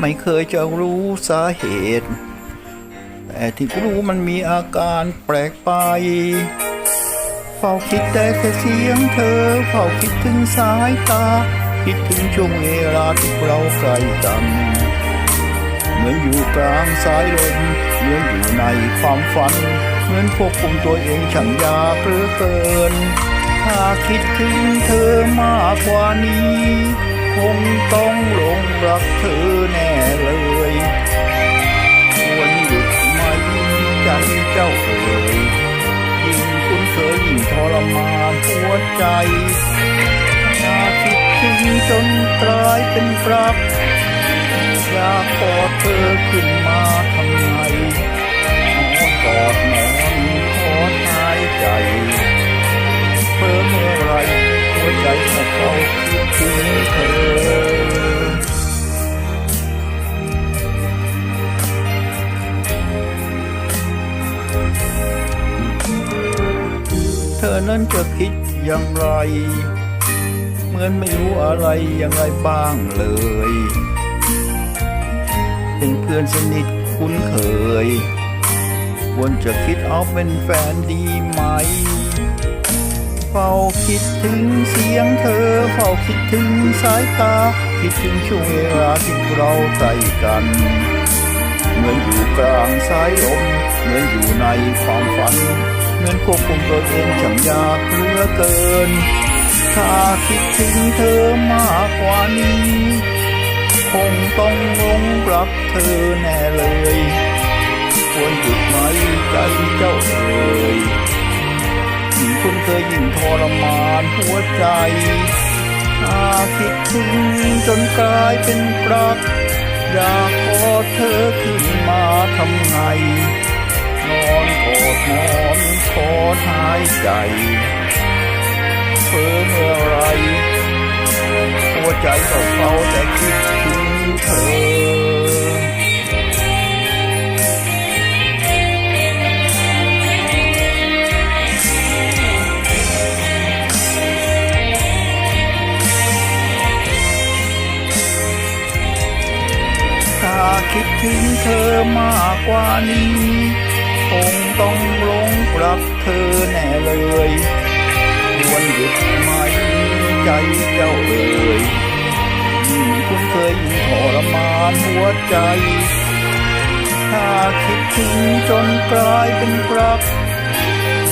ไม่เคยจะรู้สาเหตุ แต่ที่รู้มันมีอาการแปลกไป เฝ้าคิดแต่แค่เสียงเธอ เฝ้าคิดถึงสายตา คิดถึงช่วงเวลาที่เราใกล้กัน เหมือนอยู่กลางสายลม เหมือนอยู่ในความฝัน เหมือนควบคุมตัวเองช่างยากเหลือเกิน ถ้าคิดถึงเธอมากกว่านี้ ผมต้องหลงรักเธอแน่เลยควรหยุดไหมใจเจ้าเอ่ยยิ่งคุ้นเคยยิ่งทรมานหัวใจมาคิดถึงจนกลายเป็นปรับอยากกอดเธอขึ้นมา นั้นจะคิดอย่างไร เหมือนไม่รู้อะไรอย่างไรบ้างเลย เป็นเพื่อนสนิทคุ้นเคย ควรจะคิดเอาเป็นแฟนดีไหม เฝ้าคิดถึงเสียงเธอ เฝ้าคิดถึงสายตา คิดถึงช่วงเวลาที่เราใกล้กัน เหมือนอยู่กลางสายลม เหมือนอยู่ในความฝัน เหมือนควบคุมตัวเองช่างยากเหลือเกิน ถ้าคิดถึงเธอมากกว่านี้ คงต้องลงรักเธอแน่เลย ควรหยุดไหมใจเจ้าเอ่ยยิ่งคุณเคยยิ่งทรมานหัวใจถ้าคิดถึงจนกลายเป็นปรัก อยากกอเธอขึ้นมาทำไงายใจเพื่อเมื่อไรหัวใจก็เฝ้าแต่คิดถึงเธอถ้าคิดถึงเธอมากกว่านี้ กเธอแน่เลยควรหยุดไหมใจเจ้าเอ่ยยิ่งคุณเคยยิ่งทรมานหัวใจ ถ้าคิดถึงจนกลายเป็นกรัก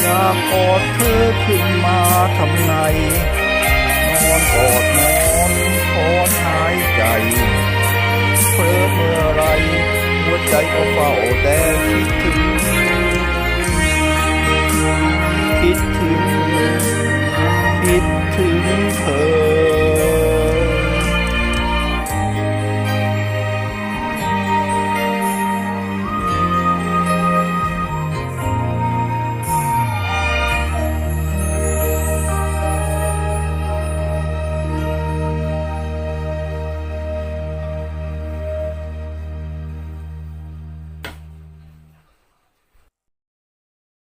อยากกอดเธอขึ้นมาทำไงนอนกอดนอนขอหายใจเพื่อเมื่อไร หัวใจก็เฝ้าแต่คิดถึง